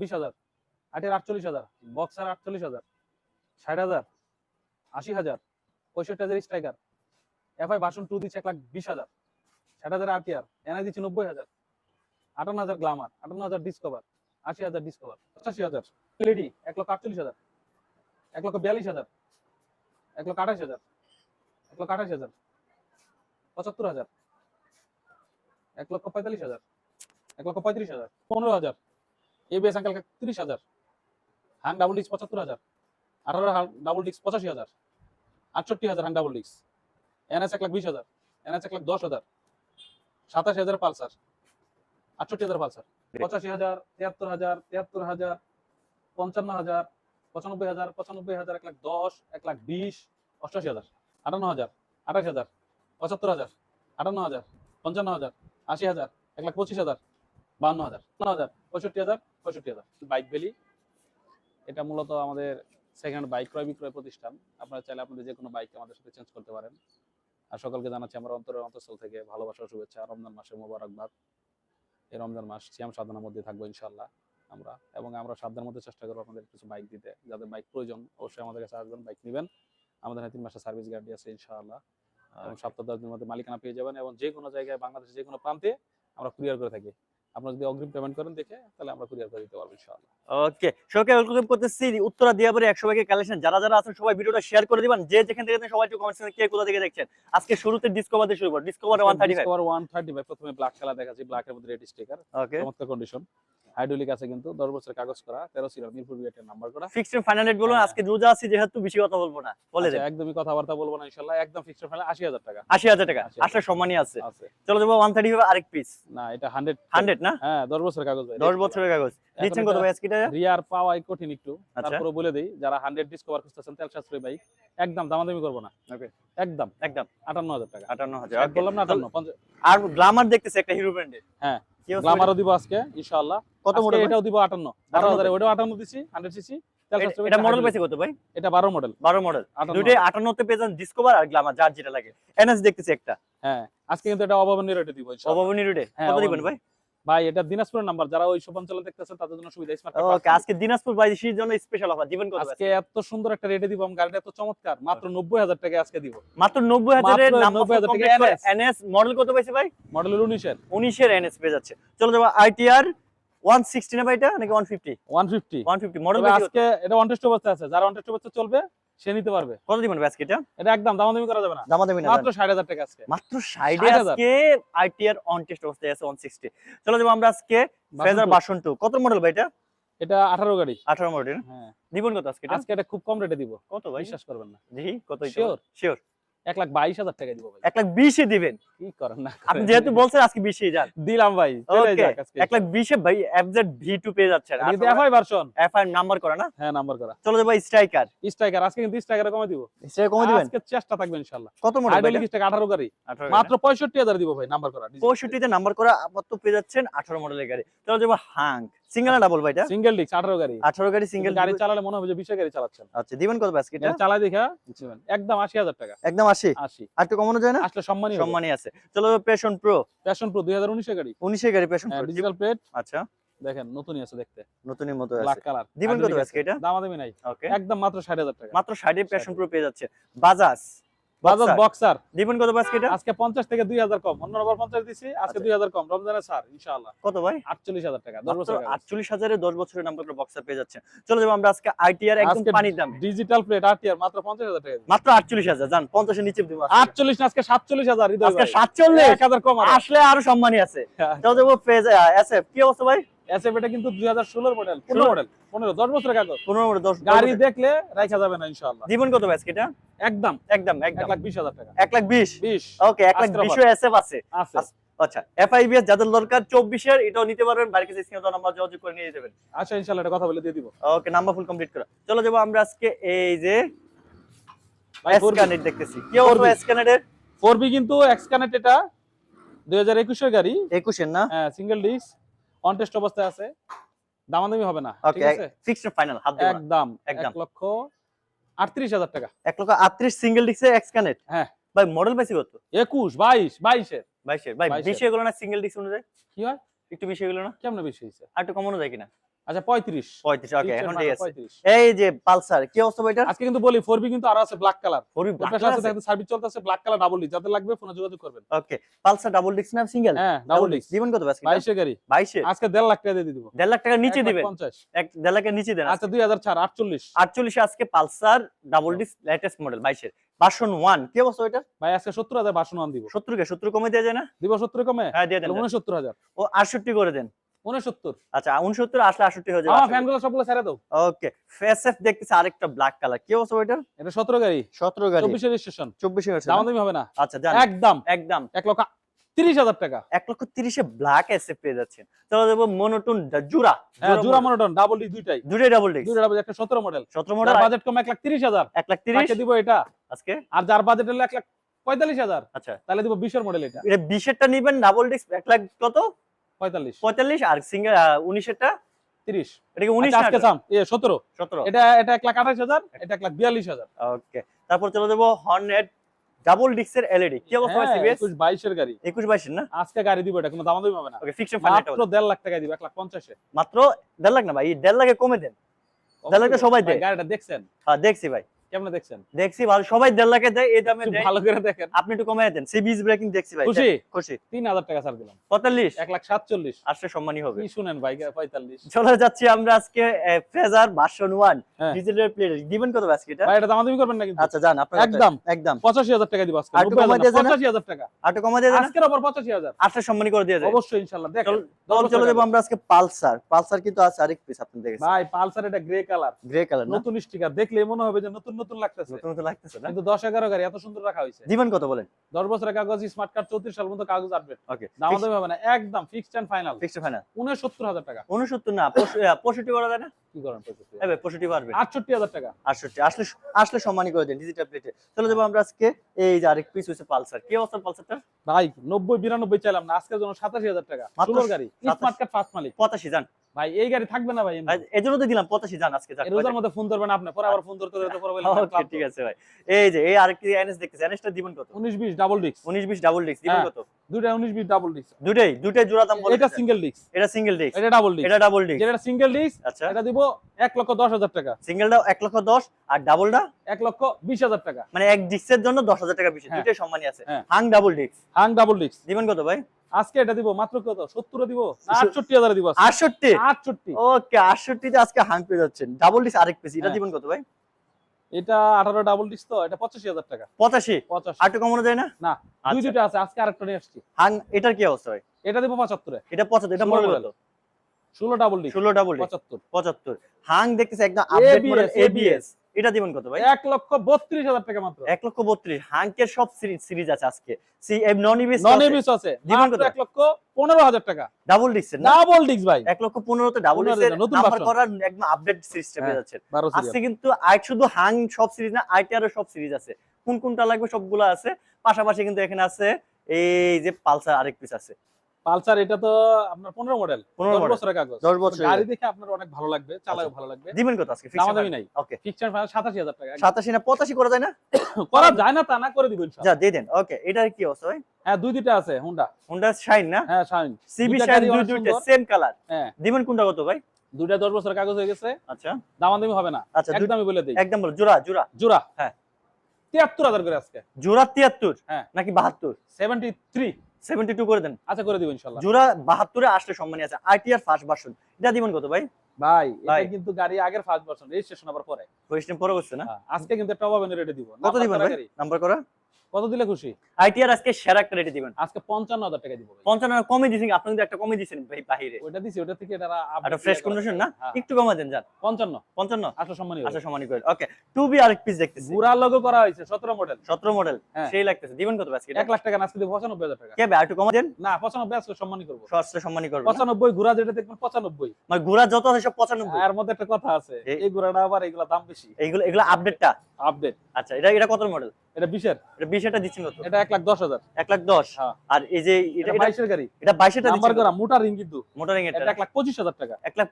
বিশ হাজার আটের আটচল্লিশ হাজার বক্সার আটচল্লিশ হাজার, ষাট হাজার, আশি হাজার, পঁয়ষট্টি হাজার স্ট্রাইকার এফআই বাসন টু দিচ্ছে এক লাখ বিশ হাজার, ষাট হাজার আরটিআর এনআই দিচ্ছে নব্বই হাজার, আটান্ন হাজার গ্লামার আটান্ন হাজার ডিসকভার আশি হাজার ডিসকভার পঁচাশি হাজার এলইডি এক লক্ষ আটচল্লিশ হাজার, এক লক্ষ বিয়াল্লিশ হাজার, এক লক্ষ আঠাশ হাজার, এক লক্ষ আঠাশ হাজার, পঁচাত্তর হাজার, এক লক্ষ পঁয়তাল্লিশ হাজার, এক লক্ষ পঁয়ত্রিশ হাজার, পনেরো হাজার এবিএস আঙ্কেল তিরিশ হাজার হ্যাং ডাবল ডিস্ক পঁচাত্তর হাজার আঠারো ডাবল ডিস্ক পঁচাশি হাজার, আটষট্টি হাজার হ্যাং ডাবল ডিস্ক এনএস এক লাখ বিশ হাজার এনএস এক লাখ দশ হাজার, সাতাশি হাজার পালসার, আটষট্টি হাজার পালসার, পঁচাশি হাজার, তিয়াত্তর হাজার তিয়াত্তর হাজার, পঞ্চান্ন হাজার, পঁচানব্বই হাজার পঁচানব্বই হাজার এক লাখ দশ, এক লাখ বিশ অষ্টাশি হাজার, আটান্ন হাজার আঠাশ হাজার, পঁচাত্তর হাজার, আটান্ন হাজার, পঞ্চান্ন হাজার, আশি হাজার, এক লাখ পঁচিশ হাজার বান্ন হাজার বান্ন হাজার পঁয়ষট্টি হাজার পঁয়ষট্টি হাজার। বাইক ভ্যালি এটা মূলত আমাদের সেকেন্ড বাইক ক্রয় বিক্রয় প্রতিষ্ঠান। আপনারা চাইলে আপনাদের যে কোনো বাইক আমাদের সাথে চেঞ্জ করতে পারেন। আর সকলকে জানাচ্ছি আমার অন্তরের অন্তঃস্থল থেকে ভালোবাসা শুভেচ্ছা রমজান মাসে মোবারকবাদ। এই রমজান মাস সিয়াম সাধনার মধ্যে থাকব ইনশাল্লাহ আমরা। এবং আমরা সাধ্যের মধ্যে চেষ্টা করব আপনাদের কিছু বাইক দিতে। যাদের বাইক প্রয়োজন অবশ্যই আমাদের কাছে আসবেন বাইক নেবেন। আমাদের তিন মাসের সার্ভিস গ্যারান্টি আছে ইনশাআল্লাহ। এবং সপ্তাহ দশ দিনের মধ্যে মালিকানা পেয়ে যাবেন এবং যে কোনো জায়গায় বাংলাদেশের যে কোনো প্রান্তে আমরা কুরিয়ার করে থাকি। আপনারা যদি অগ্রিম পেমেন্ট করেন দেখে তাহলে আমরা কুরিয়ার করে দিতে পারব ইনশাআল্লাহ। ওকে সবাইকে ওয়েলকাম করতেছি উত্তরা দিয়াবাড়ি একশো ভাগে কালেকশন যারা যারা আছেন সবাই ভিডিওটা শেয়ার করে দিবেন। যে যেখান থেকে সবাই একটু কমেন্ট সেকশনে কে কোথা থেকে দেখছেন। আজকে শুরুতে ডিসকভার দিয়ে শুরু করব। ডিসকভার 135 ডিসকভার 135 প্রথমে ব্ল্যাক কালার দেখাচ্ছি ব্ল্যাকের মধ্যে রেড স্টিকার ওকে চমৎকার কন্ডিশন হাইড্রোলিক আছে কিন্তু 10 বছরের কাগজ করা 13 সিরিয়াল মিরপুর বিএটের নাম্বার করা। ফিক্সড ফাইনাল রেট বলুন হ্যাঁ। আজকে রোজা আছি যেহেতু বেশি কথা বলব না বলে আচ্ছা, দেন। একদমই কথাবার্তা বলব না ইনশাআল্লাহ একদম ফিক্সড ফাইনাল 80000 টাকা। 80000 টাকা 80,000 আসলে সম্মানই আছে। চলো যাব 135 আরেক পিস না এটা 100 100 না? হ্যাঁ 10 বছরের কাগজ ভাই 10 বছরের কাগজ। দিচ্ছেন কত ভাই আজকে এটা রিয়ার পাওয়াই কঠিন একটু আচ্ছা। তারপরে বলে দেই যারা 100 ডিসকভার খুঁজতেছেন তেল সাশ্রয়ী বাইক একদম দামাদামি করব না। Okay. একদম। একদম। 58000 টাকা। 58000 এক বললাম না 58 আর গ্ল্যামার দেখতেছি একটা হিরো ব্র্যান্ডের হ্যাঁ, গ্লামারও দিব আজকে ইনশাআল্লাহ। কত মডেল এটাও দিব 58 12000 ওটাও 58 দিছি 100 সিসি এটা মডেল বেশি কত ভাই? এটা 12 মডেল 12 মডেল 58 দুইটাই 58 তে পেয়ে যান ডিসকভার আর গ্লামার যার যেটা লাগে। এনএস দেখতেছি একটা। হ্যাঁ আজকে কিন্তু এটা অভাবনীয় রেটে দিব ইনশাআল্লাহ। অভাবনী রোডে হ্যাঁ, কত দিবেন ভাই? ভাই এটা দিনাজপুরের নাম্বার যারা ওই সব অঞ্চলে দেখতেছেন তাদের জন্য সুবিধা স্মার্ট ওকে আজকে দিনাজপুর বাইশির জন্য স্পেশাল অফার দিবেন কত আজকে এত সুন্দর একটা রেটে দিব গাড়িটা এত চমৎকার মাত্র 90000 টাকা আজকে দিব। মাত্র 90000 এর নাম 90,000 টাকা এনএস মডেল কত পাইছে ভাই? মডেল 19 এর 19 এর এনএস পেয়ে যাচ্ছে। চলো যাব আইটিআর 160 না ভাই এটা? নাকি 150 150 150 মডেল আজকে এটা অন টেস্ট অবস্থা আছে। যারা অন টেস্ট অবস্থা চলবে সে নিতে পারবে। কত দিবেন ব্যাস আজকে এটা? এটা একদম দামাদামি করা যাবে না। দামা না মাত্র 60000 টাকা আজকে। মাত্র 60,000 আজকে আইটিআর অন টেস্ট অবস্থায় আছে 160 চলো যাব আমরা আজকে ফেজার বাসন টু কত মডেল ভাই এটা? এটা 18 গাড়ি। 18 মডেল হ্যাঁ। দিবেন কত আজকে আজকে এটা খুব কম রেটে দিব। কত ভাই? বিশ্বাস করবেন না। জি কত শিওর শিওর এক লাখ বাইশ হাজার টাকা দিব ভাই। এক লাখ বিশে দিবেন? কি করেন না আপনি যেহেতু বলছেন আজকে বিশে যান। দিলাম ভাই এক লাখ বিশে ভাই এফজেড ভি টু পেয়ে কিন্তু এফআই ভার্সন এফআই নাম্বার করা না? হ্যাঁ নাম্বার করা। চলো যাব স্ট্রাইকার স্ট্রাইকার আজকে কিন্তু স্ট্রাইকারে কমে দিব। স্ট্রাইকার কমে দিবেন? আজকে চেষ্টা থাকবে ইনশাআল্লাহ। কত মডেল হাইড্রোলিক স্ট্রাইক 18 গাড়ি। মাত্র 65000 দিব ভাই নাম্বার করা। পঁয়ষট্টিতে নাম্বার করা আপাতত পেয়ে যাচ্ছেন আঠারো মডেলের গাড়ি। চলো যাব হাং সিঙ্গেল না ডাবল ভাই এটা? সিঙ্গেল ডিস্ক 18 গাড়ি। আঠারো গাড়ি সিঙ্গেল গাড়ি চালালে মনে হবে যে 20 গাড়ি চালাচ্ছেন। আচ্ছা দিবেন কত বাস্কেট এটা? চালাই দেখা। একদম 80000 টাকা। একদম আশি? 80 আর একটু কমানো যায় না? আসলে সম্মানই সম্মানই আছে। চলো প্যাশন প্রো প্যাশন প্রো 2019 এর গাড়ি। উনিশের গাড়ি প্যাশন প্রো ডিজিটাল প্লেট আচ্ছা। দেখেন নতুনই আছে দেখতে। নতুনের মতো ব্ল্যাক আছে। কালার দিবেন কত আজকে এটা? দামাদামি নাই। ওকে একদম মাত্র 60000 টাকা। মাত্র ষাটে। প্যাশন প্রো পেয়ে যাচ্ছে। বাজাজ বাজাজ বক্সার দিবেন কত আজকে 50 থেকে 2000 কম। অন্য নবার 50 দিছি আজকে আচ্ছা। 2000 কম। রমজানের ছাড় ইনশাআল্লাহ। কত ভাই? 48000 টাকা 10 মাত্র বছর আটচল্লিশ হাজারে দশ বছরের নাম্বার বক্সার পেয়ে যাচ্ছে চলো যাব আমরা আজকে আইটিআর একদম পানির দামে। ডিজিটাল প্লেট আরটিআর মাত্র 50000 টাকা। মাত্র আটচল্লিশ হাজার জান পঞ্চাশের নিচে দিব আজকে। 48 না আজকে 47000 হৃদয় আজকে ভাই। সাতচল্লিশ? 1000 কম আসলে আরও সম্মানই আছে। চলো যাব ফেজ এসএফ কি অবস্থা ভাই? এসএফ এটা কিন্তু 2016 মডেল 15 মডেল 15 10 বছরের কাগজ। পনেরো মডেল দশ গাড়ি দেখলে রাখা যাবে না ইনশাআল্লাহ। দিবেন কত ব্যাস এটা? একদম। একদম 1 একদম লাখ 20000 টাকা। এক লাখ বিশ? 20 ওকে লাখ। এসএফ আছে। আছে। আচ্ছা এফআইবিএস যাদের দরকার চব্বিশের এটাও নিতে পারবেন। কাছে স্ক্রিনে নাম্বার যোগাযোগ করে নিয়ে যাবেন। আচ্ছা ইনশাআল্লাহ এটা কথা বলে দিয়ে দিব। ওকে নাম্বার ফুল কমপ্লিট করা। চলো যাব আমরা আজকে এই যে ভাই 4B স্ক্যানেট দেখতেছি। কি অবস্থা 4B স্ক্যানেটের 4B কিন্তু এক্সকানেক্ট এটা 2021 এর গাড়ি। একুশের না? হ্যাঁ সিঙ্গেল ডিস্ক অন টেস্ট অবস্থায় আছে দামাদামি হবে না ঠিক আছে? ফিক্সড ফাইনাল হাত দেবো। একদম একদম। 1 লক্ষ 38000 টাকা। 1 লক্ষ আটত্রিশ সিঙ্গেল ডিস্কে এক্সকানেট হ্যাঁ। ভাই মডেল পাইছি কত? 21 22 22 এর বাইশের। 22 এর। ভাই বেশি এগুলো না সিঙ্গেল ডিক্স অনুযায়ী? কি হয়? একটু বেশি এগুলো না? কেমন বেশি হইছে আর একটু কমানো যায় কিনা? আচ্ছা পঁয়ত্রিশ। পঁয়ত্রিশ ওকে এখন ঠিক আছে। এই যে পালসার কি অবস্থা ভাই আজকে কিন্তু বলি ফোর বি কিন্তু আরও আছে black colour four B service চলতেছে ব্ল্যাক কালার ডাবল ডিস্ক যাদের লাগবে ফোনে যোগাযোগ করবেন। ওকে পালসার ডাবল ডিস্ক না সিঙ্গেল হ্যাঁ ডাবল ডিস্ক দিবেন কত আজকে বাইশে গাড়ি। বাইশে? আজকে দেড় লাখ টাকা দিয়ে দিব। দেড় লাখ টাকা নিচে দিবেন? পঞ্চাশ। এক দেড় লাখের নিচে দেন আচ্ছা দুই হাজার ছাড় আটচল্লিশ। আটচল্লিশে আজকে Pulsar double disc latest model বাইশের। ভার্সন ওয়ান কি অবস্থা ওইটার ভাই আজকে সত্তর হাজার বাসন আন দিব। সত্তর কে সত্তর কমে দেওয়া যায় না? দিব সত্তর কমে? হ্যাঁ দিয়ে দেন। উনসত্তর হাজার। ও আটষট্টি করে দেন। উনসত্তর আচ্ছা আসলে হয়ে যাবে। ফ্যানগুলো সবগুলো ছেড়ে দাও। ওকে ফেসএফ দেখতেছি আরেকটা ব্ল্যাক কালার কি অবস্থা ওইটার এটা সতেরো গাড়ি। সতেরো গাড়ি। রেজিস্ট্রেশন দাম হবে না। আচ্ছা জান। একদম। একদম। এক লক্ষ তিরিশ হাজার টাকা। এক লক্ষ ব্ল্যাক পেয়ে যাচ্ছেন। তাহলে দেবো মনোটন জুরা জোড়া মনোটন ডাবল ডি দুইটাই। ডাবল ডিস্ক দুইটা ডাবল একটা সতেরো মডেল বাজেট কম দিব এটা। আজকে? আর যার বাজেট হলো এক লাখ পঁয়তাল্লিশ হাজার। আচ্ছা। তাহলে দিব বিশের মডেল এটা। এটা বিশেরটা নিবেন ডাবল ডিস্ক এক লাখ কত? পঁয়তাল্লিশ। পঁয়তাল্লিশ আর সিঙ্গেল উনিশেরটা তিরিশ। এটা কি উনিশ আচ্ছা, আজকে চাম এ সতেরো। সতেরো। এটা এটা এক লাখ আঠাশ হাজার এটা এক লাখ বিয়াল্লিশ হাজার। ওকে তারপর চলে যাব হর্নেট ডাবল ডিস্কের এলইডি কি অবস্থা সিবিএস একুশ বাইশের গাড়ি। একুশ বাইশের না? আজকে গাড়ি দিব এটা কোনো দাম দামি হবে না। ওকে ফিক্সড ফাইনাল মাত্র দেড় লাখ টাকায় দিব এক লাখ পঞ্চাশে। মাত্র দেড় লাখ না ভাই দেড় লাখে কমে দেন। দেড় লাখে সবাই দেয়। গাড়িটা দেখছেন? হ্যাঁ দেখছি ভাই। কেমনে দেখছেন? দেখছি ভালো সবাই দেড় লাখে দেয় এই দামে ভালো করে দেখেন। আপনি একটু কমাই দেন সিবিএস ব্রেকিং দেখছি ভাই খুশি? খুশি। তিন হাজার টাকা ছাড় দিলাম। পঁয়তাল্লিশ। এক লাখ সাতচল্লিশ। আসলে সম্মানই হবে। কি শুনেন ভাই পঁয়তাল্লিশ। চলে যাচ্ছি আমরা আজকে Fazer version one. Digital plate দিবেন কত আজকে এটা? ভাই এটা করবেন না কিন্তু আচ্ছা জান আপনার একদম। একদম। পঁচাশি হাজার টাকা দিব আজকে। কমাই দিয়ে পঁচাশি হাজার টাকা। কমাই দিয়ে আজকের ওপর পঁচাশি হাজার। সম্মানী করে দিয়ে যায় অবশ্যই ইনশাল্লাহ চল চলে যাব আমরা আজকে পালসার। পালসার কিন্তু আছে আরেক পিস আপনি দেখেছেন। ভাই পালসার এটা গ্রে কালার গ্রে কালার নতুন স্টিকার দেখলে মনে হবে যে নতুন নতুন লাগতেছে। নতুন নতুন লাগতেছে না? কিন্তু দশ এগারো গাড়ি এত সুন্দর রাখা হয়েছে। দিবেন কত বলেন? দশ বছরের কাগজ স্মার্ট কার্ড চৌত্রিশ সাল মতো কাগজ আসবে ওকে দাম দামি হবে না একদম fixed and final fixed final উনসত্তর হাজার টাকা। উনসত্তর না পঁয়ষট্টি করা যায় না? কি করেন পঁয়ষট্টি? এবার পঁয়ষট্টি পারবে আটষট্টি হাজার টাকা। আটষট্টি আসলে আসলে সম্মানী করে দেন ডিজিটাল প্লেটে চলে যাব আমরা আজকে এই যে আরেক পিস হচ্ছে পালসার। কি অবস্থা পালসারটা ভাই নব্বই বিরানব্বই চাইলাম না আজকের জন্য সাতাশি হাজার টাকা। মাত্র ষোলোর গাড়ি। স্মার্ট কার্ড ফার্স্ট মালিক। পঁচাশি জান। ভাই এই গাড়ি থাকবে না ভাই। এই জন্য তো দিলাম পঁচাশি জান আজকে রোজার মধ্যে ফোন ধরবেন আপনি পরে আবার ফোন ধরতে ধরতে পরে ওকে ঠিক আছে ভাই। এই যে এই আরেকটি এনএস দেখতেছি এনএসটা দিবেন কত? উনিশ বিশ ডাবল ডিস্ক উনিশ বিশ ডাবল ডিস্ক দিবেন হ্যাঁ। কত? দুইটা উনিশ বিশ ডাবল ডিস্ক দুটাই দুটাই জোড়া দাম এটা সিঙ্গেল ডিস্ক এটা সিঙ্গেল ডিস্ক এটা ডাবল ডিস্ক এটা ডাবল ডিস্ক যেটা সিঙ্গেল ডিস্ক আচ্ছা। এটা দিব এক লক্ষ দশ হাজার টাকা। সিঙ্গেলটা এক লক্ষ দশ আর ডাবলটা এক লক্ষ বিশ হাজার টাকা। মানে এক ডিস্কের জন্য দশ হাজার টাকা বেশি হ্যাঁ। দুটাই সম্মানী আছে। হ্যাঁ। হাং ডাবল ডিস্ক হাং ডাবল ডিস্ক দিবেন কত ভাই? আজকে এটা দিব মাত্র কত? সত্তর দিব? না সত্তর- আটষট্টি হাজার দিব আজকে। আটষট্টি? আটষট্টি। ওকে আটষট্টিতে আজকে হাং পেয়ে যাচ্ছেন। ডাবল ডিস্ক আরেক পিস এটা হ্যাঁ। দিবেন কত ভাই? এটা আঠারো ডাবল ডিস্ক তো এটা পঁচাশি হাজার টাকা। পঁচাশি? পঁচাশি। আর কমানো যায় না? না দুই আচ্ছা। দুইটা আছে আজকে আরেকটা নিয়ে আসছি। হাং এটার কি অবস্থা ভাই? এটা দিব পঁচাত্তরে। এটা পঁচাত্তর এটা ষোলো মডেল কত? ষোলো ডাবল ডিস্ক ষোলো ডাবল ডিস্ক পঁচাত্তর। পঁচাত্তর। হাং দেখতেছে একদম আপডেট মডেল এবিএস এটা দিবেন কত ভাই? এক লক্ষ বত্রিশ হাজার টাকা মাত্র। এক লক্ষ বত্রিশ। হাঙ্কের সব সিরিজ আছে আজকে। নন নন আছে। মাত্র কত? এক লক্ষ পনেরো হাজার টাকা। ডাবল ডিস্ক ডাবল ডিস্ক ভাই। এক লক্ষ পনেরোতে ডাবল ডিস্ক নতুন নাম্বার করার একদম আপডেট সিস্টেম পেয়ে হ্যাঁ। যাচ্ছে আজকে কিন্তু আই শুধু হাং সব সিরিজ না আইটিআর সব সিরিজ আছে। কোন কোনটা লাগবে সবগুলো আছে। পাশাপাশি কিন্তু এখানে আছে এই যে পালসার আরেক পিস আছে। পালসার এটা তো আপনার পনেরো মডেল 15 দশ বছরের কাগজ। দশ বছর গাড়ি দেখে আপনার অনেক ভালো লাগবে চালাও আচ্ছা। ভালো লাগবে। দিবেন কত আজকে? দামা দামি নাই। ওকে ফাইনাল সাতাশি হাজার টাকা। সাতাশি না পঁচাশি করা যায় না? করা যায় না তা না করে দিব ইনশাআল্লাহ। যা দিয়ে দেন। ওকে এটার কি অবস্থা ভাই? হ্যাঁ দুই দুইটা আছে হুন্ডা হোন্ডা শাইন না? হ্যাঁ শাইন সিবি শাইন দুই দুইটা সেম কালার হ্যাঁ। দিবেন কোনটা কত ভাই? দুইটা দশ বছরের কাগজ হয়ে গেছে। আচ্ছা। দামাদামি হবে না। আচ্ছা একদমই বলে দিই। একদম বলো জোড়া জোড়া। জোড়া। হ্যাঁ। তিয়াত্তর হাজার করে আজকে। জোড়া তিয়াত্তর? হ্যাঁ। নাকি বাহাত্তর? সেভেন্টি থ্রি সেভেন্টি টু করে দেন। আচ্ছা করে দিব ইনশাল্লাহ জোড়া বাহাত্তরে আসলে সম্মানী আছে। আইটিআর ফার্স্ট ভার্সন এটা দিবেন কত ভাই? ভাই ভাই। এটা কিন্তু গাড়ি আগের ফার্স্ট ভার্সন রেজিস্ট্রেশন আবার পরে। রেজিস্ট্রেশন পরে করছে না? হ্যাঁ, আজকে কিন্তু একটা অভাবে রেটে দিব। কত দিবেন ভাই? নাম্বার করা? কত দিলে খুশি? আইটিআর আজকে সেরা একটা রেটে দিবেন। আজকে পঞ্চান্ন হাজার টাকা দিব ভাই। পঞ্চান্ন কমে দিয়েছেন আপনি কিন্তু একটা কমে দিয়েছেন ভাই বাহিরে। ওইটা দিছি ওটা থেকে এটা একটা ফ্রেশ কন্ডিশন না? হ্যাঁ। একটু কমা দেন যান। পঞ্চান্ন। পঞ্চান্ন? আসলে সম্মানী আচ্ছা সমানই করে ওকে টু বি আরেক পিস দেখতেছি। গুড়া লগো করা হয়েছে সতেরো মডেল সতেরো মডেল হ্যাঁ। সেই লাগতেছে। দিবেন কত আজকে এক লাখ টাকা আজকে দিব পঁচানব্বই হাজার টাকা। কে ভাই একটু কমা দেন? না পঁচানব্বই আজকে সম্মানী করব। সস্তা সম্মানই করবেন না? পঁচানব্বই ঘোড়া যেটা দেখবেন পঁচানব্বই। মানে ঘোড়া যত আছে সব পঁচানব্বই। এর মধ্যে একটা কথা আছে এই- ঘোড়াটা আবার এগুলা দাম বেশি। এইগুলো এগুলো আপডেটটা আপডেট আচ্ছা এটা এটা কত মডেল এটা বিশের। এটা এটা দিচ্ছেন কত? এটা এক লাখ দশ হাজার। লাখ হ্যাঁ। আর এই যে এটা এটা এটা গাড়ি। এটা বাইশেটা নাম্বার করা মোটা রিং কিন্তু এটা লাখ হাজার টাকা। লাখ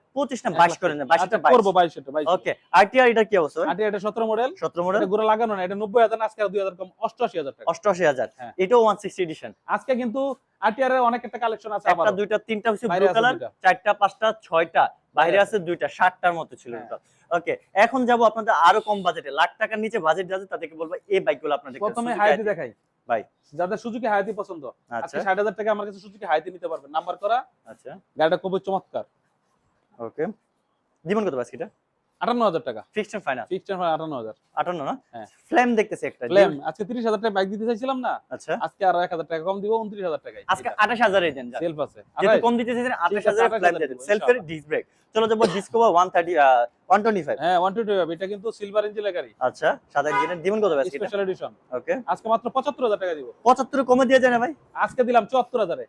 না করেন না আচ্ছা, করব এটা বাইশ ওকে আরটিআর এটা কি অবস্থা? আটি এটা সতেরো মডেল সতেরো মডেল এটা ঘোড়া লাগানো না এটা নব্বই হাজার আজকে কম টাকা। হ্যাঁ। এটাও এডিশন কিন্তু এর অনেক একটা কালেকশন আছে একটা দুইটা তিনটা হচ্ছে ব্লু কালার চারটা পাঁচটা ছয়টা বাইরে আছে দুইটা ষাটটার মতো ছিল হ্যাঁ। ওকে এখন যাব আপনাদের আরও কম বাজেটে লাখ টাকার নিচে বাজেট আছে তাদেরকে বলব এই বাইকগুলো আপনাদের প্রথমে হায়াতি দেখাই। ভাই। যাদের সুজুকি হায়াতি পছন্দ আচ্ছা। আজকে ষাট হাজার টাকা আমার কাছে সুজুকি হায়াতি নিতে পারবেন। নাম্বার করা আচ্ছা। গাড়িটা খুবই চমৎকার। ওকে জীবন কত বাস এটা আটান্ন হাজার টাকা ফিক্সড ফাইনাল ফিক্সড আটান্ন হাজার আটান্ন না? হ্যাঁ। ফ্লেম দেখতেছি একটা ফ্লেম আজকে তিরিশ হাজার টাকা বাইক দিতে চাইছিলাম না? আচ্ছা। আজকে আরও এক হাজার টাকা কম দিব উনত্রিশ হাজার টাকা আজকে আঠাশ হাজারে দেন সেলফ আছে। যেহেতু কম দিতে চাইছেন আঠাশ আছে, হাজারে 28,000 ফ্লেম দেন। সেলফের ডিস্ক ব্রেক চলো যাব Discover one thirty one twenty five হ্যাঁ ওয়ান এটা কিন্তু সিলভার ইঞ্জিনের গাড়ি। আচ্ছা সাদা ইঞ্জিনের জীবন কত স্পেশাল এডিশন ওকে আজকে মাত্র পঁচাত্তর হাজার টাকা দিব। পঁচাত্তর কমে দিয়ে যায় না ভাই। আজকে দিলাম চুয়াত্তর হাজারে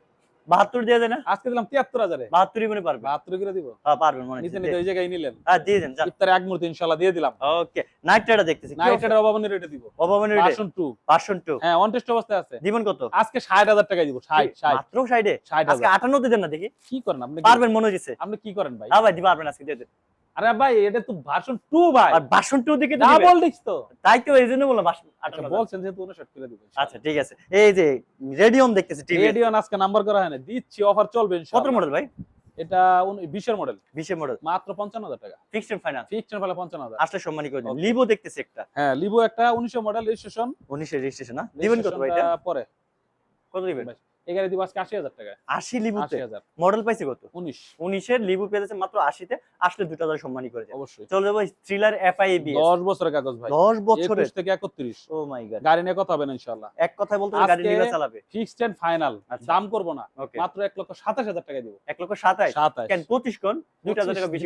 বাহাত্তর দিয়ে দেন না আজকে দিলাম 73000 এ 72 মনে পারবে। বাহাত্তর করে দিব? হ্যাঁ পারবেন মনে নিতে ওই জায়গায় নিলেন। হ্যাঁ দিয়ে দেন ইফতারে এক মুহূর্ত ইনশাল্লাহ দিয়ে দিলাম। ওকে নাইট রাইডার দেখতেছি। নাইট রাইডার অভাবনের রেটে দিব। অভাবনের রেটে ভার্সন টু ভার্সন টু হ্যাঁ অন টেস্ট অবস্থায় আছে। দিবেন কত? আজকে ষাট হাজার টাকা দিব 60 60 মাত্র সাইডে ষাট আজকে হাজার আটান্নতে দেন না দেখি? কি করেন আপনি? পারবেন মনে হচ্ছে আপনি কি করেন ভাই? হ্যাঁ ভাই পারবেন আজকে দিয়ে দেন। আরে ভাই এটা তো ভার্সন টু ভাই। আর ভার্সন টু দিকে তো দিবেন। ডাবল ডিস্ক তো। তাই তো এই জন্য বললাম ভার্সন আচ্ছা বলছেন যেহেতু উনষাট করে দিব আচ্ছা ঠিক আছে। এই যে রেডিয়ম দেখতেছি টিভি রেডিও আজকে নাম্বার করা হয় না দিচ্ছি অফার চলবে কত মডেল ভাই? এটা বিশের মডেল বিশে মডেল মাত্র পঞ্চান্ন হাজার টাকা। ফিক্সড ফাইনাল ফিক্সড ফেলে পঞ্চান্ন হাজার। আসলে সম্মানী করে দিন. লিভো দেখতেছি একটা। হ্যাঁ লিভো একটা উনিশশো মডেল রেজিস্ট্রেশন উনিশের রেজিস্ট্রেশন না? দিবেন কত ভাই এটা? পরে। কত দিবেন? এই গাড়ি দিব আজকে আশি হাজার টাকা আশি আশি মডেল পাইছে কত? উনিশ। উনিশের লিভু পেয়েছে মাত্র আশিতে আসলে দুটো হাজার সম্মানী করে যায় অবশ্যই। চলে যাব থ্রিলার এফআই এবিএস দশ বছরের কাগজ ভাই। দশ বছরের। থেকে একত্রিশ। ও মাই গড গাড়ি নিয়ে কথা হবে না ইনশাল্লাহ এক কথায় বলতে গাড়ি নিয়ে চালাবে। ফিক্সড এন্ড ফাইনাল আচ্ছা। দাম করব না। মাত্র এক লক্ষ সাতাশ হাজার টাকা দিব। এক লক্ষ সাতাশ? সাতাশ। কেন পঁচিশ কোন দুইটা হাজার টাকা বেশি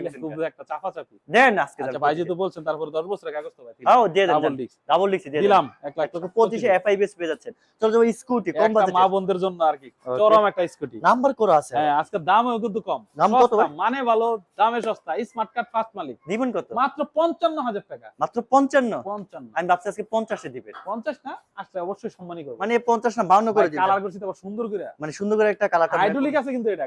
একটা চাপা চাপি দেন আজকে আচ্ছা ভাই যেহেতু বলছেন তারপরে দশ বছরের কাগজ তো ভাই। হ্যাঁ দিয়ে দেন ডাবল লিখছি দিলাম এক লক্ষ পঁচিশে এফআইবিএস পেয়ে যাচ্ছেন। চলে যাব স্কুটি কম বাজেটে মা বোনদের জন্য আর কি চরম একটা স্কুটি। নাম্বার করা আছে? হ্যাঁ আজকে দামও কিন্তু কম। দাম কত মানে ভালো দামে সস্তা। স্মার্ট কার্ড ফার্স্ট মালিক। দিবেন কত? মাত্র পঞ্চান্ন হাজার টাকা। মাত্র পঞ্চান্ন? পঞ্চান্ন। আমি ভাবছি আজকে দিবেন। না? আসলে অবশ্যই সম্মানই করব। মানে পঞ্চাশ না বাউন্ন করে দিবেন। কালার করছি তো সুন্দর করে। মানে সুন্দর করে একটা কালার হাইড্রোলিক আছে কিন্তু এটা।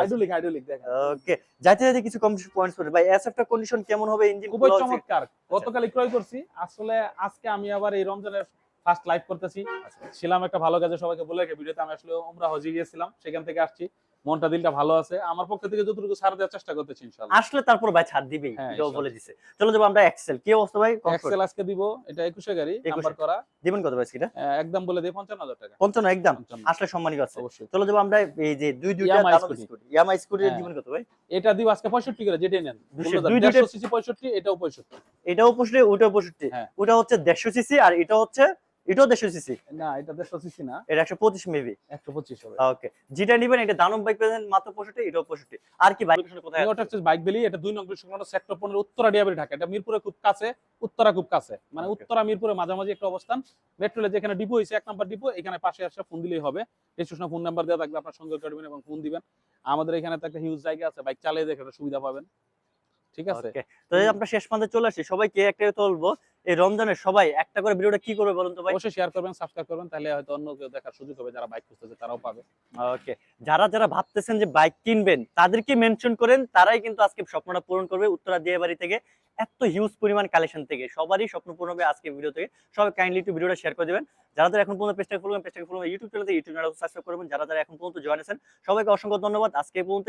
হাইড্রোলিক হাইড্রোলিক দেখেন। ওকে যাইতে যাইতে কিছু কম পয়েন্টস পড়ে। ভাই এসএফটা কন্ডিশন কেমন হবে? ইঞ্জিন খুবই চমৎকার। গতকাল ক্রয় করছি। আসলে আজকে আমি আবার এই রমজানের ফার্স্ট লাইভ করতেছি। ছিলাম একটা ভালো কাজে সবাইকে বলে রেখে ভিডিওতে আমি আসলে উমরা হজে গিয়েছিলাম সেখান থেকে আসছি। মনটা দিলটা ভালো আছে। আমার পক্ষ থেকে যতটুকু ছাড় দেওয়ার চেষ্টা করতেছি ইনশাআল্লাহ। আসলে তারপর ভাই ছাড় দিবেই হ্যাঁ, এটাও বলে দিছে। চলো যাব আমরা এক্সেল কি অবস্থা ভাই? এক্সেল আজকে দিব এটা একুশে গাড়ি নাম্বার করা। দিবেন কত ভাই সেটা একদম বলে দিই পঞ্চান্ন হাজার টাকা। পঞ্চান্ন একদম। আসলে সম্মানিত আছে। অবশ্যই। চলো যাব আমরা এই যে দুই দুইটা scooty। স্কুটি ইয়ামা স্কুটির হ্যাঁ। দিবেন কত ভাই? এটা দিব আজকে পঁয়ষট্টি করে যেটা নেন। দুশো- দুই দুইটা- দেড়শো সিসি পঁয়ষট্টি এটাও পঁয়ষট্টি। এটাও পঁয়ষট্টি ওটাও পঁয়ষট্টি। হ্যাঁ। ওটা হচ্ছে দেড়শো সিসি আর এটা হচ্ছে এটাও দেড়শো সিসি না এটা দেড়শো সিসি না। এটা একশো পঁচিশ মেবি একশো পঁচিশ হবে। ওকে যেটা নিবেন এটা দানব বাইক পেয়েছেন মাত্র পঁয়ষট্টি এটাও পঁয়ষট্টি। আর কি বাইক কোথায়? নিউটা হচ্ছে বাইক বেলি এটা দুই নম্বর সংলগ্ন সেক্টর পনেরো উত্তরা ডিয়াবাড়ি ঢাকা। এটা মিরপুরে খুব কাছে উত্তরা খুব কাছে। মানে উত্তরা মিরপুরে মাঝামাঝি একটা অবস্থান। মেট্রোলে যেখানে ডিপো হয়েছে এক নম্বর ডিপো এখানে পাশে আসে ফোন দিলেই হবে। রেজিস্ট্রেশন ফোন নাম্বার দেওয়া থাকবে আপনার সঙ্গে করবেন এবং ফোন দিবেন। আমাদের এখানে তো একটা হিউজ জায়গা আছে বাইক চালিয়ে দেখে সুবিধা পাবেন। ঠিক আছে? তো আমরা শেষ পর্যন্ত চলে আসি সবাইকে একটা বলব এই রমজানে সবাই একটা করে ভিডিওটা কি করবে বলুন তো ভাই? অবশ্যই শেয়ার করবেন সাবস্ক্রাইব করবেন তাহলে হয়তো অন্য কেউ দেখার সুযোগ হবে যারা বাইক খুঁজতেছে তারাও পাবে। ওকে যারা যারা ভাবতেছেন যে বাইক কিনবেন তাদেরকে মেনশন করেন তারাই কিন্তু আজকে স্বপ্নটা পূরণ করবে উত্তরা দিয়ে বাড়ি থেকে। এত হিউজ পরিমাণ কালেকশন থেকে সবারই স্বপ্ন পূরণ হবে আজকে ভিডিও থেকে। সবাই কাইন্ডলি একটু ভিডিওটা শেয়ার করে দেবেন। যারা যারা এখন পর্যন্ত পেজটাকে ফলো করেন পেজটাকে ফলো ইউটিউব চ্যানেলে ইউটিউব চ্যানেল সাবস্ক্রাইব করবেন। যারা যারা এখন পর্যন্ত জয়েন আছেন সবাইকে অসংখ্য ধন্যবাদ। আজকে পর্যন্ত